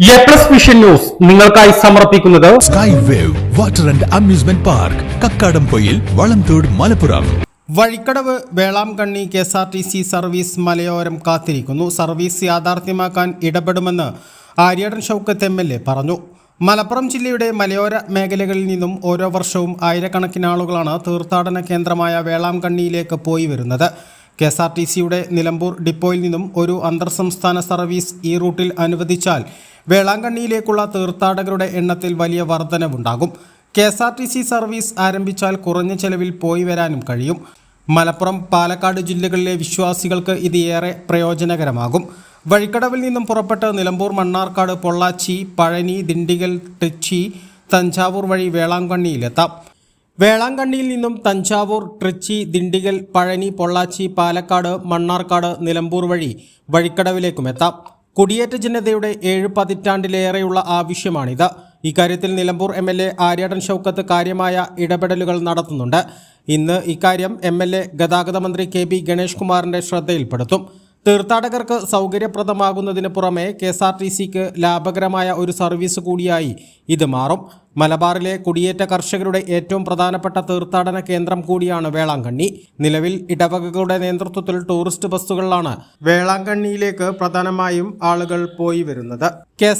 A plus vision news നിങ്ങൾക്കായി സമർപ്പിക്കുന്നത് sky wave water and amusement park Kakkadampoyil Valamthode Malappuram Vazhikkadavu Velankanni K S R T C service മലയോരം കാത്തിരിക്കുന്നു. Service യാഥാർത്ഥ്യമാക്കാൻ ഇടപെടുമെന്ന് Aryadan Shoukath M L A പറഞ്ഞു. മലപ്പുറം ജില്ലയുടെ മലയോര മേഖലകളിൽ നിന്നും ഓരോ വർഷവും ആയിരക്കണക്കിന് ആളുകളാണ് തീർത്ഥാടന കേന്ദ്രമായ വേളാംകണ്ണിയിലേക്ക് പോയി വരുന്നത്. കെ എസ് ആർ ടി സിയുടെ നിലമ്പൂർ ഡിപ്പോയിൽ നിന്നും ഒരു അന്തർ സംസ്ഥാന സർവീസ് ഈ റൂട്ടിൽ അനുവദിച്ചാൽ വേളാങ്കണ്ണിയിലേക്കുള്ള തീർത്ഥാടകരുടെ എണ്ണത്തിൽ വലിയ വർധനവുണ്ടാകും. K S R T C service ആരംഭിച്ചാൽ കുറഞ്ഞ ചെലവിൽ പോയി വരാനും കഴിയും. മലപ്പുറം പാലക്കാട് ജില്ലകളിലെ വിശ്വാസികൾക്ക് ഇത് ഏറെ പ്രയോജനകരമാകും. വഴിക്കടവിൽ നിന്നും പുറപ്പെട്ട് നിലമ്പൂർ മണ്ണാർക്കാട് പൊള്ളാച്ചി പഴനി ദിണ്ടിഗൽ ടിച്ചി തഞ്ചാവൂർ വഴി വേളാങ്കണ്ണിയിലെത്താം. വേളാങ്കണ്ണിയിൽ നിന്നും തഞ്ചാവൂർ ട്രിച്ചി ദിണ്ടിഗൽ പഴനി പൊള്ളാച്ചി പാലക്കാട് മണ്ണാർക്കാട് നിലമ്പൂർ വഴി വഴിക്കടവിലേക്കും എത്താം. കുടിയേറ്റ ജനതയുടെ ഏഴ് പതിറ്റാണ്ടിലേറെയുള്ള ആവശ്യമാണിത്. ഇക്കാര്യത്തിൽ Nilambur M L A Aryadan Shoukath കാര്യമായ ഇടപെടലുകൾ നടത്തുന്നുണ്ട്. ഇന്ന് ഇക്കാര്യം എം എൽ എ ഗതാഗത മന്ത്രി കെ ബി ഗണേഷ് കുമാറിന്റെ ശ്രദ്ധയിൽപ്പെടുത്തും. തീർത്ഥാടകർക്ക് സൗകര്യപ്രദമാകുന്നതിന് പുറമെ കെ എസ് ആർ ടി സിക്ക് ലാഭകരമായ ഒരു സർവീസ് കൂടിയായി ഇത് മാറും. മലബാറിലെ കുടിയേറ്റ കർഷകരുടെ ഏറ്റവും പ്രധാനപ്പെട്ട തീർത്ഥാടന കേന്ദ്രം കൂടിയാണ് വേളാങ്കണ്ണി. നിലവിൽ ഇടവകകളുടെ നേതൃത്വത്തിൽ ടൂറിസ്റ്റ് ബസ്സുകളിലാണ് വേളാങ്കണ്ണിയിലേക്ക് പ്രധാനമായും ആളുകൾ പോയി വരുന്നത്. കെ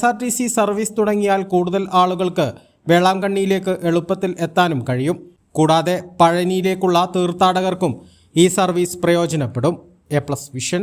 സർവീസ് തുടങ്ങിയാൽ കൂടുതൽ ആളുകൾക്ക് വേളാങ്കണ്ണിയിലേക്ക് എളുപ്പത്തിൽ എത്താനും കഴിയും. കൂടാതെ പഴനിയിലേക്കുള്ള തീർത്ഥാടകർക്കും ഈ സർവീസ് പ്രയോജനപ്പെടും. A plus vision